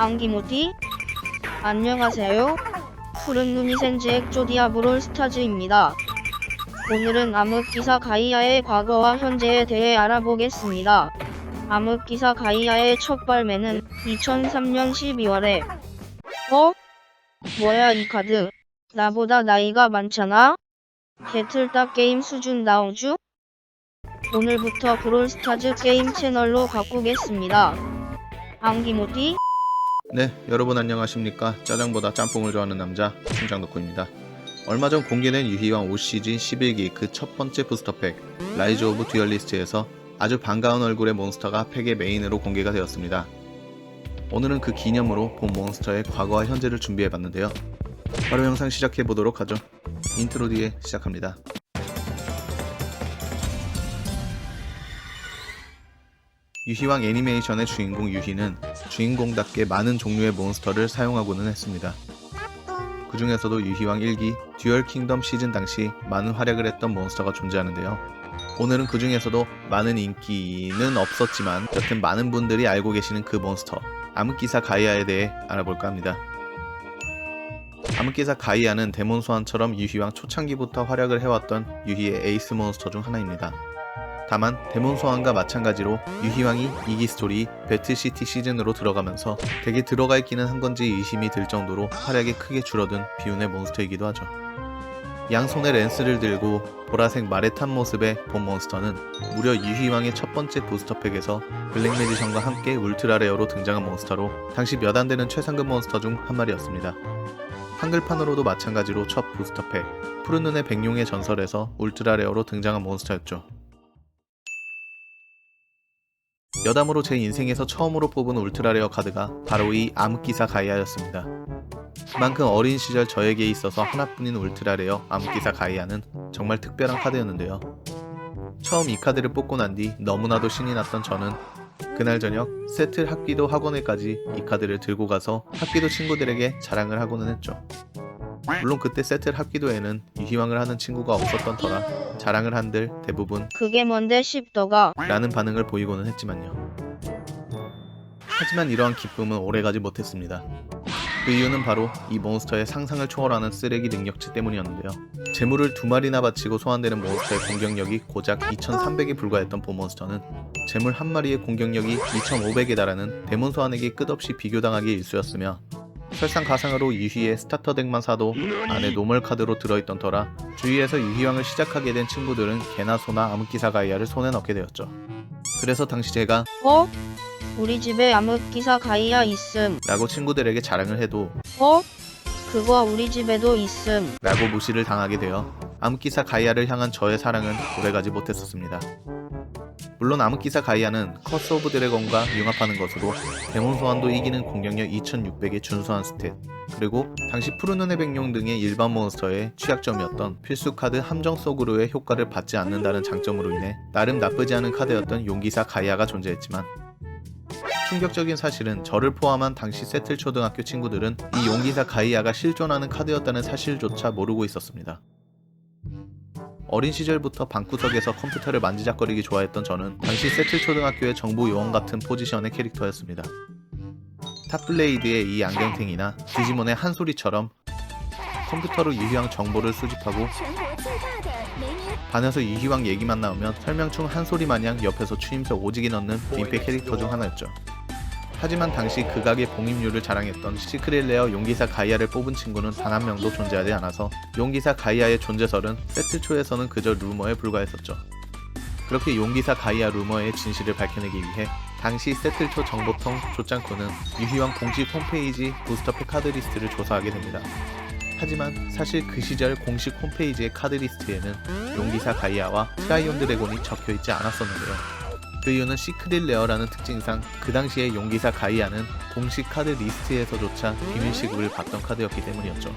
안기모티 안녕하세요. 푸른 눈이 센즈 액조 디아브롤 스타즈입니다. 오늘은 암흑기사 가이아의 과거와 현재에 대해 알아보겠습니다. 암흑기사 가이아의 첫 발매는 2003년 12월에 어? 뭐야 이 카드? 나보다 나이가 많잖아? 개틀딱 게임 수준 나오주? 오늘부터 브롤스타즈 게임 채널로 바꾸겠습니다. 안기모티 네, 여러분 안녕하십니까? 짜장보다 짬뽕을 좋아하는 남자 충장 덕후입니다. 얼마 전 공개된 유희왕 5시즌 11기 그 첫 번째 부스터팩 라이즈 오브 듀얼리스트에서 아주 반가운 얼굴의 몬스터가 팩의 메인으로 공개가 되었습니다. 오늘은 그 기념으로 본 몬스터의 과거와 현재를 준비해봤는데요. 바로 영상 시작해보도록 하죠. 인트로 뒤에 시작합니다. 유희왕 애니메이션의 주인공 유희는 주인공답게 많은 종류의 몬스터를 사용하고는 했습니다. 그 중에서도 유희왕 1기 듀얼 킹덤 시즌 당시 많은 활약을 했던 몬스터가 존재하는데요. 오늘은 그 중에서도 많은 인기는 없었지만 여튼 많은 분들이 알고 계시는 그 몬스터 암흑기사 가이아에 대해 알아볼까 합니다. 암흑기사 가이아는 데몬 소환처럼 유희왕 초창기부터 활약을 해왔던 유희의 에이스 몬스터 중 하나입니다. 다만 데몬 소환과 마찬가지로 유희왕이 이기 스토리 배틀시티 시즌으로 들어가면서 되게 들어가 있기는 한 건지 의심이 들 정도로 활약이 크게 줄어든 비운의 몬스터이기도 하죠. 양손에 랜스를 들고 보라색 말에 탄 모습의 본 몬스터는 무려 유희왕의 첫 번째 부스터팩에서 블랙 매지션과 함께 울트라 레어로 등장한 몬스터로 당시 몇 안 되는 최상급 몬스터 중 한 마리였습니다. 한글판으로도 마찬가지로 첫 부스터팩 푸른 눈의 백룡의 전설에서 울트라 레어로 등장한 몬스터였죠. 여담으로 제 인생에서 처음으로 뽑은 울트라레어 카드가 바로 이 암흑기사 가이아였습니다. 그만큼 어린 시절 저에게 있어서 하나뿐인 울트라레어 암흑기사 가이아는 정말 특별한 카드였는데요. 처음 이 카드를 뽑고 난 뒤 너무나도 신이 났던 저는 그날 저녁 세틀 학기도 학원에까지 이 카드를 들고 가서 학기도 친구들에게 자랑을 하고는 했죠. 물론 그때 세틀 학기도에는 유희왕을 하는 친구가 없었던 터라 자랑을 한들 대부분 그게 뭔데 싶더가 라는 반응을 보이고는 했지만요. 하지만 이러한 기쁨은 오래가지 못했습니다. 그 이유는 바로 이 몬스터의 상상을 초월하는 쓰레기 능력치 때문이었는데요. 재물을 두 마리나 바치고 소환되는 몬스터의 공격력이 고작 2300에 불과했던 본 몬스터는 재물 한 마리의 공격력이 2500에 달하는 데몬 소환에게 끝없이 비교당하기 일쑤였으며 설상가상으로 유희의 스타터 덱만 사도 안에 노멀 카드로 들어있던 터라 주위에서 유희왕을 시작하게 된 친구들은 개나 소나 암흑기사 가이아를 손에 넣게 되었죠. 그래서 당시 제가 어? 우리 집에 암흑기사 가이아 있음 라고 친구들에게 자랑을 해도 어? 그거 우리 집에도 있음 라고 무시를 당하게 되어 암흑기사 가이아를 향한 저의 사랑은 오래가지 못했었습니다. 물론 암흑기사 가이아는 커스 오브 드래곤과 융합하는 것으로 데몬 소환도 이기는 공격력 2600의 준수한 스탯 그리고 당시 푸른 눈의 백룡 등의 일반 몬스터의 취약점이었던 필수 카드 함정 속으로의 효과를 받지 않는다는 장점으로 인해 나름 나쁘지 않은 카드였던 용기사 가이아가 존재했지만 충격적인 사실은 저를 포함한 당시 세틀 초등학교 친구들은 이 용기사 가이아가 실존하는 카드였다는 사실조차 모르고 있었습니다. 어린 시절부터 방구석에서 컴퓨터를 만지작거리기 좋아했던 저는 당시 세틀 초등학교의 정보 요원 같은 포지션의 캐릭터였습니다. 탑블레이드의 이 안경탱이나 디지몬의 한 소리처럼 컴퓨터로 유희왕 정보를 수집하고 반에서 유희왕 얘기만 나오면 설명충 한 소리 마냥 옆에서 추임새 오지게 넣는 민폐 캐릭터 중 하나였죠. 하지만 당시 극악의 봉입률을 자랑했던 시크릿 레어 용기사 가이아를 뽑은 친구는 단 한 명도 존재하지 않아서 용기사 가이아의 존재설은 세트 초에서는 그저 루머에 불과했었죠. 그렇게 용기사 가이아 루머의 진실을 밝혀내기 위해 당시 세틀 초 정보통 조짱쿠는 유희왕 공식 홈페이지 부스터팩 카드 리스트를 조사하게 됩니다. 하지만 사실 그 시절 공식 홈페이지의 카드 리스트에는 용기사 가이아와 트라이온 드래곤이 적혀 있지 않았었는데요. 그 이유는 시크릿 레어라는 특징상 그 당시에 용기사 가이아는 공식 카드 리스트에서조차 비밀 시급을 받던 카드였기 때문이었죠.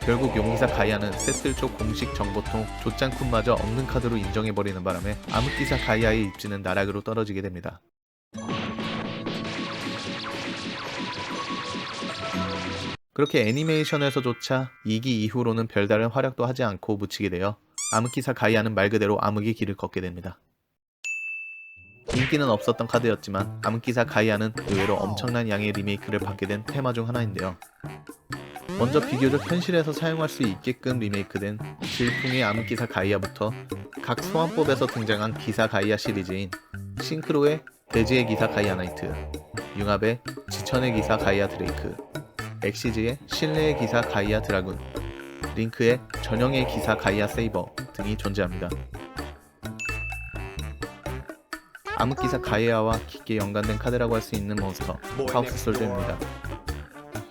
결국 용기사 가이아는 세틀 쪽 공식 정보통 조짱쿤마저 없는 카드로 인정해버리는 바람에 암흑기사 가이아의 입지는 나락으로 떨어지게 됩니다. 그렇게 애니메이션에서조차 2기 이후로는 별다른 활약도 하지 않고 묻히게 되어 암흑기사 가이아는 말 그대로 암흑의 길을 걷게 됩니다. 인기는 없었던 카드였지만 암흑기사 가이아는 의외로 엄청난 양의 리메이크를 받게 된 테마 중 하나인데요. 먼저 비교적 현실에서 사용할 수 있게끔 리메이크된 질풍의 암흑기사 가이아부터 각 소환법에서 등장한 기사 가이아 시리즈인 싱크로의 대지의 기사 가이아 나이트, 융합의 지천의 기사 가이아 드레이크, 엑시즈의 신뢰의 기사 가이아 드라군, 링크의 전형의 기사 가이아 세이버 등이 존재합니다. 암흑기사 가이아와 깊게 연관된 카드라고 할 수 있는 몬스터 카오스 솔저입니다.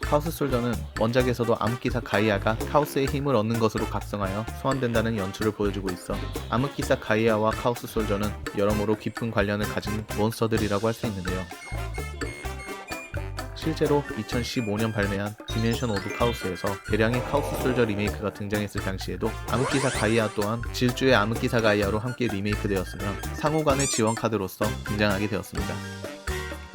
카오스 솔저는 원작에서도 암흑기사 가이아가 카오스의 힘을 얻는 것으로 각성하여 소환된다는 연출을 보여주고 있어 암흑기사 가이아와 카오스 솔저는 여러모로 깊은 관련을 가진 몬스터들이라고 할 수 있는데요. 실제로 2015년 발매한 디멘션 오브 카오스에서 대량의 카오스 솔저 리메이크가 등장했을 당시에도 암흑기사 가이아 또한 질주의 암흑기사 가이아로 함께 리메이크되었으며 상호간의 지원 카드로서 등장하게 되었습니다.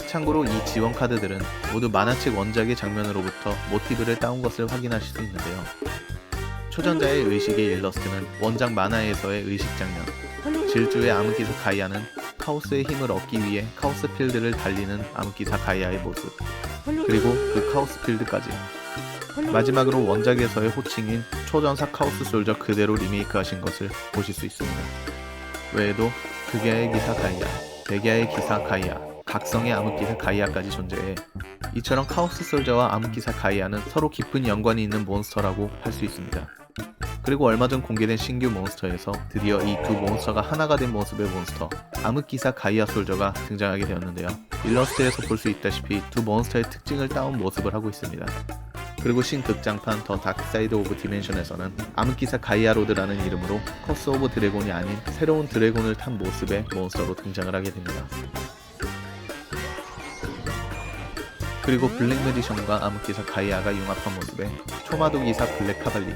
참고로 이 지원 카드들은 모두 만화책 원작의 장면으로부터 모티브를 따온 것을 확인하실 수 있는데요. 초전자의 의식의 일러스트는 원작 만화에서의 의식 장면, 질주의 암흑기사 가이아는 카오스의 힘을 얻기 위해 카오스 필드를 달리는 암흑기사 가이아의 모습, 그리고 그 카오스 필드까지. 마지막으로 원작에서의 호칭인 초전사 카오스 솔저 그대로 리메이크하신 것을 보실 수 있습니다. 외에도 극야의 기사 가이아, 백야의 기사 가이아, 각성의 암흑기사 가이아까지 존재해 이처럼 카오스 솔저와 암흑기사 가이아는 서로 깊은 연관이 있는 몬스터라고 할 수 있습니다. 그리고 얼마 전 공개된 신규 몬스터에서 드디어 이 두 몬스터가 하나가 된 모습의 몬스터 암흑기사 가이아 솔저가 등장하게 되었는데요. 일러스트에서 볼 수 있다시피 두 몬스터의 특징을 따온 모습을 하고 있습니다. 그리고 신극장판 더 다크사이드 오브 디멘션에서는 암흑기사 가이아로드라는 이름으로 커스 오브 드래곤이 아닌 새로운 드래곤을 탄 모습의 몬스터로 등장을 하게 됩니다. 그리고 블랙 매지션과 암흑기사 가이아가 융합한 모습의 초마도 기사 블랙 카발리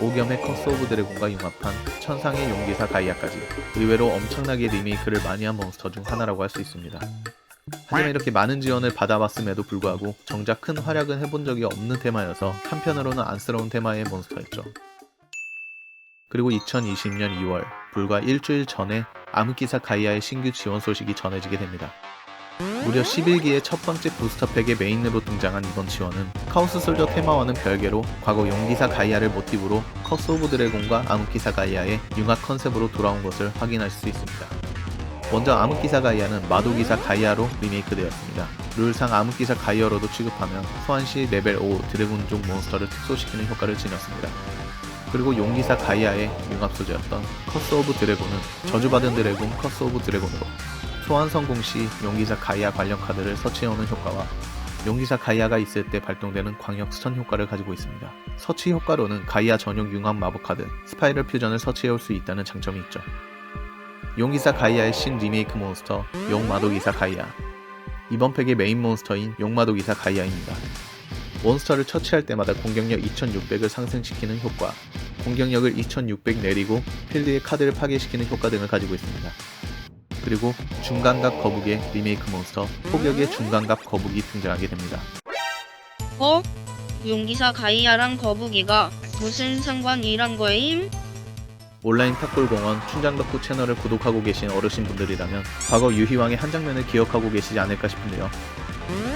오겸의 커스 오브 드래곤과 융합한 천상의 용기사 가이아까지 의외로 엄청나게 리메이크를 많이 한 몬스터 중 하나라고 할 수 있습니다. 하지만 이렇게 많은 지원을 받아봤음에도 불구하고 정작 큰 활약은 해본 적이 없는 테마여서 한편으로는 안쓰러운 테마의 몬스터였죠. 그리고 2020년 2월 불과 일주일 전에 암흑기사 가이아의 신규 지원 소식이 전해지게 됩니다. 무려 11기의 첫 번째 부스터팩의 메인으로 등장한 이번 지원은 카오스 솔저 테마와는 별개로 과거 용기사 가이아를 모티브로 커스 오브 드래곤과 암흑기사 가이아의 융합 컨셉으로 돌아온 것을 확인할 수 있습니다. 먼저 암흑기사 가이아는 마도기사 가이아로 리메이크되었습니다. 룰상 암흑기사 가이아로도 취급하며 소환시 레벨 5 드래곤종 몬스터를 특소시키는 효과를 지녔습니다. 그리고 용기사 가이아의 융합 소재였던 커스 오브 드래곤은 저주받은 드래곤 커스 오브 드래곤으로 소환 성공 시 용기사 가이아 관련 카드를 서치해오는 효과와 용기사 가이아가 있을 때 발동되는 광역 스턴 효과를 가지고 있습니다. 서치 효과로는 가이아 전용 융합 마법 카드 스파이럴 퓨전을 서치해올 수 있다는 장점이 있죠. 용기사 가이아의 신 리메이크 몬스터 용마도기사 가이아 이번 팩의 메인 몬스터인 용마도기사 가이아입니다. 몬스터를 처치할 때마다 공격력 2600을 상승시키는 효과, 공격력을 2600 내리고 필드의 카드를 파괴시키는 효과 등을 가지고 있습니다. 그리고 중간갑 거북이의 리메이크 몬스터 폭격의 중간갑 거북이 등장하게 됩니다. 어? 용기사 가이아랑 거북이가 무슨 상관이란 거임? 온라인 탁골공원 춘장덕후 채널을 구독하고 계신 어르신분들이라면 과거 유희왕의 한 장면을 기억하고 계시지 않을까 싶은데요.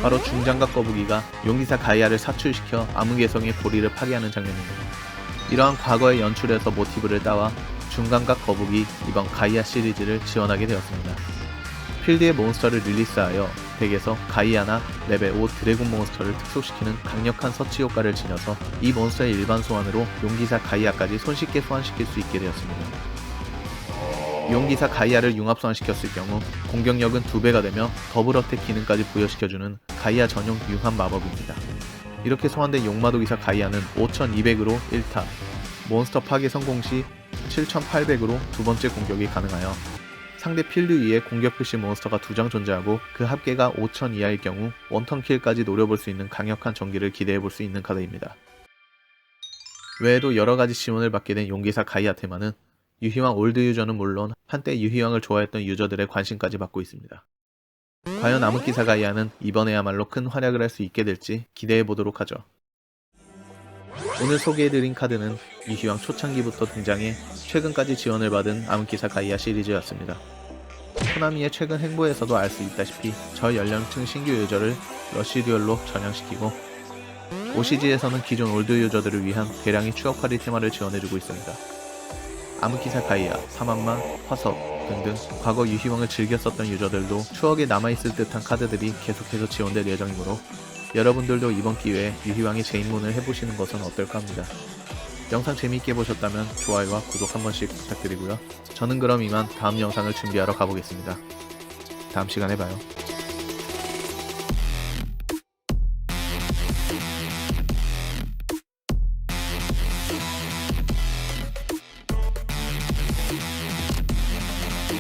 바로 중장갑 거북이가 용기사 가이아를 사출시켜 암흑개성의 고리를 파괴하는 장면입니다. 이러한 과거의 연출에서 모티브를 따와 중간각 거북이 이번 가이아 시리즈를 지원하게 되었습니다. 필드의 몬스터를 릴리스하여 덱에서 가이아나 레벨 5 드래곤 몬스터를 특소시키는 강력한 서치 효과를 지녀서 이 몬스터의 일반 소환으로 용기사 가이아까지 손쉽게 소환시킬 수 있게 되었습니다. 용기사 가이아를 융합 소환시켰을 경우 공격력은 2배가 되며 더블 어택 기능까지 부여시켜주는 가이아 전용 융합 마법입니다. 이렇게 소환된 용마도 기사 가이아는 5200으로 1타, 몬스터 파괴 성공 시 7800으로 두 번째 공격이 가능하여 상대 필드 위에 공격 표시 몬스터가 두 장 존재하고 그 합계가 5000 이하일 경우 원턴 킬까지 노려볼 수 있는 강력한 전기를 기대해 볼 수 있는 카드입니다. 외에도 여러 가지 지원을 받게 된 용기사 가이아 테마는 유희왕 올드 유저는 물론 한때 유희왕을 좋아했던 유저들의 관심까지 받고 있습니다. 과연 암흑기사 가이아는 이번에야말로 큰 활약을 할 수 있게 될지 기대해 보도록 하죠. 오늘 소개해드린 카드는 유희왕 초창기부터 등장해 최근까지 지원을 받은 암흑기사 가이아 시리즈였습니다. 코나미의 최근 행보에서도 알 수 있다시피 저 연령층 신규 유저를 러쉬 듀얼로 전향시키고 OCG에서는 기존 올드 유저들을 위한 대량의 추억 할인 테마를 지원해주고 있습니다. 암흑기사 가이아, 사만마, 화석 등등 과거 유희왕을 즐겨 썼던 유저들도 추억에 남아있을 듯한 카드들이 계속해서 지원될 예정이므로 여러분들도 이번 기회에 유희왕의 재입문을 해보시는 것은 어떨까 합니다. 영상 재미있게 보셨다면 좋아요와 구독 한 번씩 부탁드리고요. 저는 그럼 이만 다음 영상을 준비하러 가보겠습니다. 다음 시간에 봐요.